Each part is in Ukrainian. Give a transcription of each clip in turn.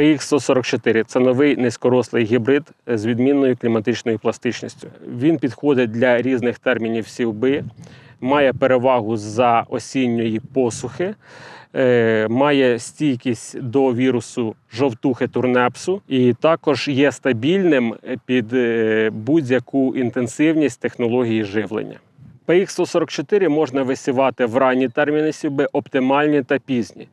PX144 це новий низькорослий гібрид з відмінною кліматичною пластичністю. Він підходить для різних термінів сівби, має перевагу за осінньої посухи, е, має стійкість до вірусу жовтухи турнепсу і також є стабільним під е, будь-яку інтенсивність технології живлення. PX144 можна висівати в ранні терміни сівби, оптимальні та пізні.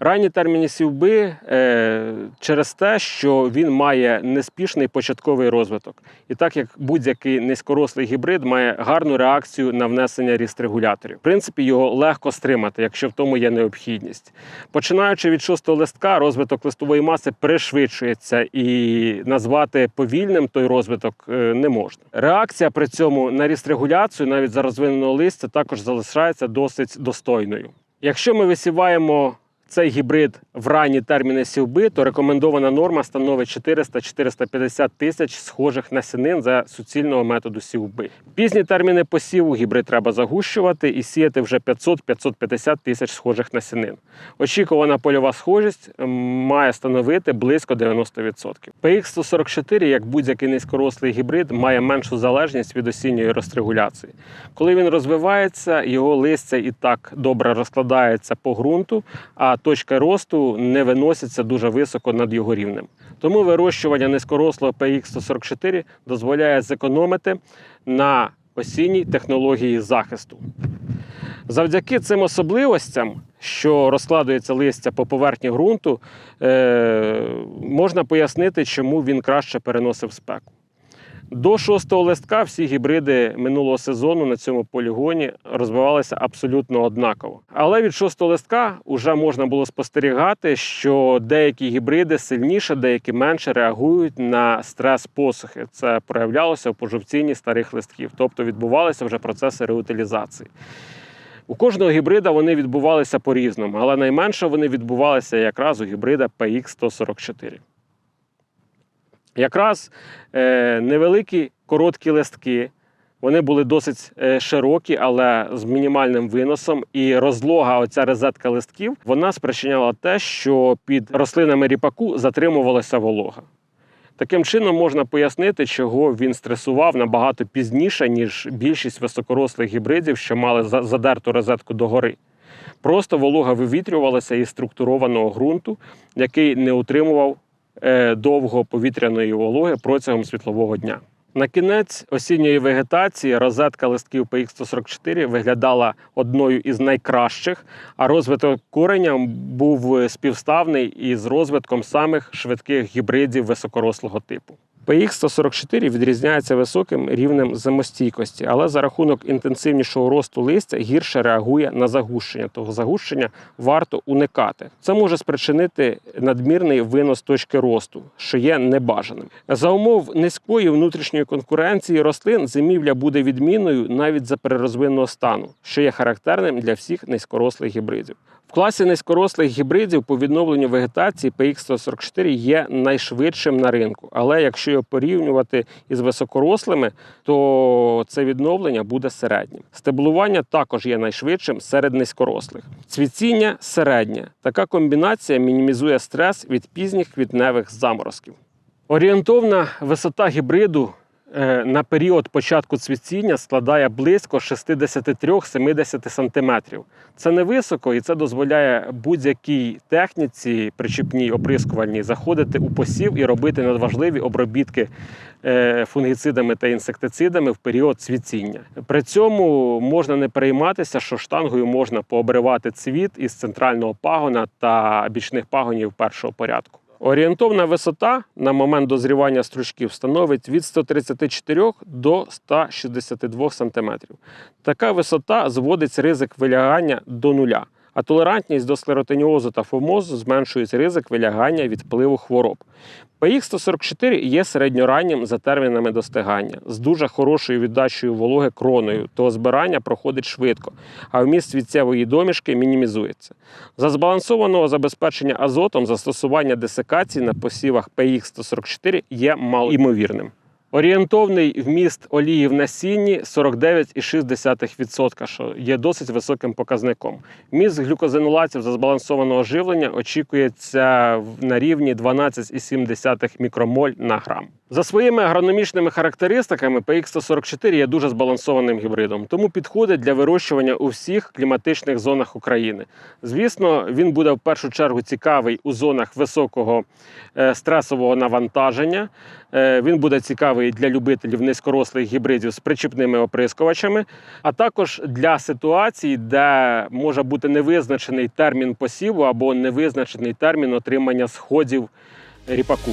Ранні терміни сівби е, через те, що він має неспішний початковий розвиток. І так як будь-який низькорослий гібрид має гарну реакцію на внесення ріст-регуляторів. В принципі, його легко стримати, якщо в тому є необхідність. Починаючи від шостого листка, розвиток листової маси пришвидшується, і назвати повільним той розвиток е, не можна. Реакція при цьому на ріст-регуляцію, навіть за розвиненого листя, також залишається досить достойною. Якщо ми висіваємо цей гібрид в ранні терміни сівби, то рекомендована норма становить 400-450 тисяч схожих насінин за суцільного методу сівби. Пізні терміни посіву гібрид треба загущувати і сіяти вже 500-550 тисяч схожих насінин. Очікувана польова схожість має становити близько 90%. PX144, як будь-який низькорослий гібрид, має меншу залежність від осінньої розрегуляції. Коли він розвивається, його листя і так добре розкладається по ґрунту, а точка росту не виноситься дуже високо над його рівнем. Тому вирощування низькорослого PX144 дозволяє зекономити на осінній технології захисту. Завдяки цим особливостям, що розкладується листя по поверхні ґрунту, е, можна пояснити, чому він краще переносив спеку. До шостого листка всі гібриди минулого сезону на цьому полігоні розвивалися абсолютно однаково. Але від шостого листка вже можна було спостерігати, що деякі гібриди сильніше, деякі менше реагують на стрес посухи. Це проявлялося в пожовцінні старих листків, тобто відбувалися вже процеси реутилізації. У кожного гібрида вони відбувалися по-різному, але найменше вони відбувалися якраз у гібрида PX144. Якраз е, невеликі короткі листки. Вони були досить е, широкі, але з мінімальним виносом. І розлога, оця розетка листків, вона спричиняла те, що під рослинами ріпаку затримувалася волога. Таким чином можна пояснити, чого він стресував набагато пізніше, ніж більшість високорослих гібридів, що мали за- задерту розетку догори. Просто волога вивітрювалася із структурованого ґрунту, який не утримував довго повітряної вологи протягом світлового дня. На кінець осінньої вегетації розетка листків PX144 виглядала одною із найкращих, а розвиток кореня був е, співставний із розвитком самих швидких гібридів високорослого типу. PX144 відрізняється високим рівнем зимостійкості, але за рахунок інтенсивнішого росту листя гірше реагує на загущення. Того загущення варто уникати. Це може спричинити надмірний винос точки росту, що є небажаним. За умов низької внутрішньої конкуренції рослин зимівля буде відмінною навіть за перерозвинного стану, що є характерним для всіх низькорослих гібридів. В класі низькорослих гібридів по відновленню вегетації PX144 є найшвидшим на ринку. Але якщо його порівнювати із високорослими, то це відновлення буде середнім. Стеблування також є найшвидшим серед низькорослих. Цвіціння середнє. Така комбінація мінімізує стрес від пізніх квітневих заморозків. Орієнтовна висота гібриду на період початку цвітіння складає близько 63-70 см. Це невисоко і це дозволяє будь-якій техніці причіпній оприскувальній заходити у посів і робити надважливі обробітки е, фунгіцидами та інсектицидами в період цвітіння. При цьому можна не перейматися, що штангою можна пообривати цвіт із центрального пагона та бічних пагонів першого порядку. Орієнтовна висота на момент дозрівання стручків становить від 134 до 162 см. Така висота зводить ризик вилягання до нуля, а толерантність до склеротиніозу та фомозу зменшує ризик вилягання від впливу хвороб. PX144 є середньораннім за термінами достигання з дуже хорошою віддачею вологи кроною, то збирання проходить швидко, а вміст світцевої домішки мінімізується. За збалансованого забезпечення азотом застосування десикації на посівах PX144 є малоймовірним. Орієнтовний вміст олії в насінні 49,6%, що є досить високим показником. Вміст глюкозинолатів за збалансованого живлення очікується на рівні 12,7 мікромоль на грам. За своїми агрономічними характеристиками PX144 є дуже збалансованим гібридом, тому підходить для вирощування у всіх кліматичних зонах України. Звісно, він буде в першу чергу цікавий у зонах високого е, стресового навантаження. Е, Він буде цікавий для любителів низькорослих гібридів з причіпними оприскувачами, а також для ситуацій, де може бути невизначений термін посіву або невизначений термін отримання сходів ріпаку.